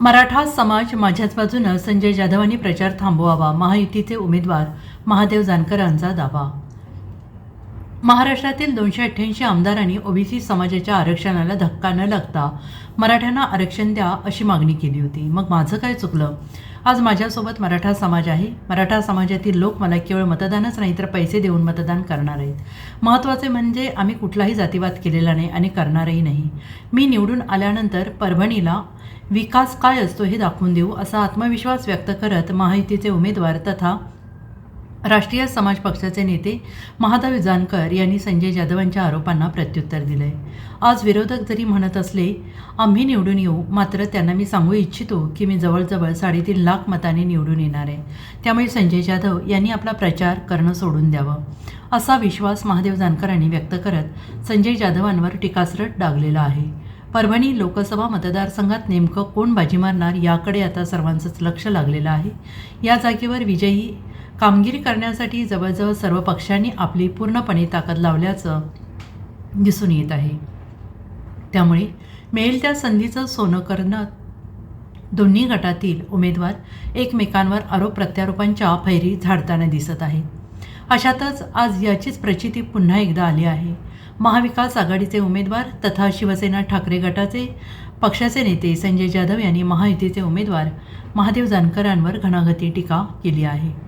मराठा समाज माझ्याच बाजूनं संजय जाधवांनी प्रचार थांबवावा महायुतीचे उमेदवार महादेव जानकरांचा दावा. महाराष्ट्रातील दोनशे अठ्ठ्याऐंशी आमदारांनी ओबीसी समाजाच्या आरक्षणाला धक्का न लागता मराठ्यांना आरक्षण द्या अशी मागणी केली होती. मग माझं काय चुकलं? आज माझ्यासोबत मराठा समाज आहे. मराठा समाजातील लोक मला केवळ मतदानच नाही तर पैसे देऊन मतदान करणार आहेत. महत्त्वाचे म्हणजे आम्ही कुठलाही जातीवाद केलेला नाही आणि करणारही नाही. मी निवडून आल्यानंतर परभणीला विकास काय असतो हे दाखवून देऊ असा आत्मविश्वास व्यक्त करत महायुतीचे उमेदवार तथा राष्ट्रीय समाज पक्षाचे नेते महादेव जानकर यांनी संजय जाधवांच्या आरोपांना प्रत्युत्तर दिलंय. आज विरोधक जरी म्हणत असले आम्ही निवडून येऊ मात्र त्यांना मी सांगू इच्छितो की मी जवळजवळ साडेतीन लाख मताने निवडून येणार आहे. त्यामुळे संजय जाधव यांनी आपला प्रचार करणं सोडून द्यावं असा विश्वास महादेव जानकरांनी व्यक्त करत संजय जाधवांवर टीकास्रट डागलेला आहे. परभणी लोकसभा मतदारसंघात नेमकं कोण बाजी मारणार याकडे आता सर्वांचंच लक्ष लागलेलं आहे. या जागेवर विजयी कामगिरी करण्यासाठी जवळजवळ सर्व पक्षांनी आपली पूर्णपणे ताकद लावल्याचं दिसून येत आहे. त्यामुळे मिळेल त्या संधीचं सोनं करणं दोन्ही गटातील उमेदवार एकमेकांवर आरोप प्रत्यारोपांच्या फैरी झाडताना दिसत आहेत. अशातच आज याचीच प्रचिती पुन्हा एकदा आली आहे. महाविकास आघाडीचे उमेदवार तथा शिवसेना ठाकरे गटाचे पक्षाचे नेते संजय जाधव यांनी महायुतीचे उमेदवार महादेव जानकरांवर घणाघती टीका केली आहे.